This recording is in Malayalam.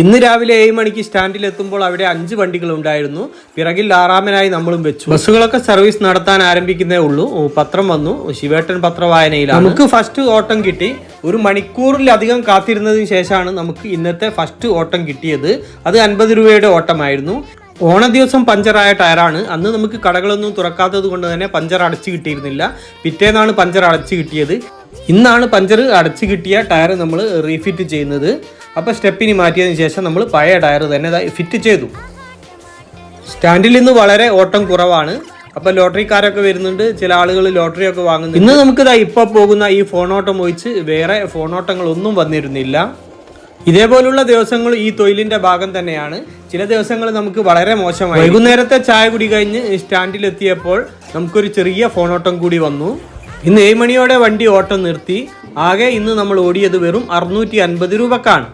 ഇന്ന് രാവിലെ ഏഴ് മണിക്ക് സ്റ്റാൻഡിൽ എത്തുമ്പോൾ അവിടെ അഞ്ച് വണ്ടികൾ ഉണ്ടായിരുന്നു. പിറകിൽ ആറാമനായി നമ്മളും വെച്ചു. ബസ്സുകളൊക്കെ സർവീസ് നടത്താൻ ആരംഭിക്കുന്നേ ഉള്ളൂ. പത്രം വന്നു. ശിവേട്ടൻ പത്രവായനയിലാണ്. നമുക്ക് ഫസ്റ്റ് ഓട്ടം കിട്ടി. ഒരു മണിക്കൂറിലധികം കാത്തിരുന്നതിന് ശേഷമാണ് നമുക്ക് ഇന്നത്തെ ഫസ്റ്റ് ഓട്ടം കിട്ടിയത്. അത് അൻപത് രൂപയുടെ ഓട്ടമായിരുന്നു. ഓണ ദിവസം പഞ്ചറായ ടയറാണ്. അന്ന് നമുക്ക് കടകളൊന്നും തുറക്കാത്തത് കൊണ്ട് തന്നെ പഞ്ചർ അടച്ചു കിട്ടിയിരുന്നില്ല. പിറ്റേന്നാണ് പഞ്ചർ അടച്ചു കിട്ടിയത്. ഇന്നാണ് പഞ്ചർ അടച്ചു കിട്ടിയ ടയർ നമ്മൾ റീഫിറ്റ് ചെയ്യുന്നത്. അപ്പോൾ സ്റ്റെപ്പിന് മാറ്റിയതിന് ശേഷം നമ്മൾ പഴയ ടയർ തന്നെ ഫിറ്റ് ചെയ്തു. സ്റ്റാൻഡിൽ നിന്ന് വളരെ ഓട്ടം കുറവാണ്. അപ്പോൾ ലോട്ടറിക്കാരൊക്കെ വരുന്നുണ്ട് ചില ആളുകൾ ലോട്ടറി ഒക്കെ വാങ്ങുന്നു ഇന്ന് നമുക്ക് ദാ ഇപ്പോൾ പോകുന്ന ഈ ഫോണോട്ടം ഒഴിച്ച് വേറെ ഫോണോട്ടങ്ങളൊന്നും വന്നിരുന്നില്ല. ഇതേപോലുള്ള ദിവസങ്ങൾ ഈ തൊഴിലിന്റെ ഭാഗം തന്നെയാണ്. ചില ദിവസങ്ങൾ നമുക്ക് വളരെ മോശമായി. വൈകുന്നേരത്തെ ചായ കുടി കഴിഞ്ഞ് സ്റ്റാൻഡിലെത്തിയപ്പോൾ നമുക്കൊരു ചെറിയ ഫോണോട്ടം കൂടി വന്നു. ഇന്ന് ഏഴ് മണിയോടെ വണ്ടി ഓട്ടം നിർത്തി. ആകെ ഇന്ന് നമ്മൾ ഓടിയത് വെറും അറുന്നൂറ്റി അൻപത് രൂപക്കാണ്.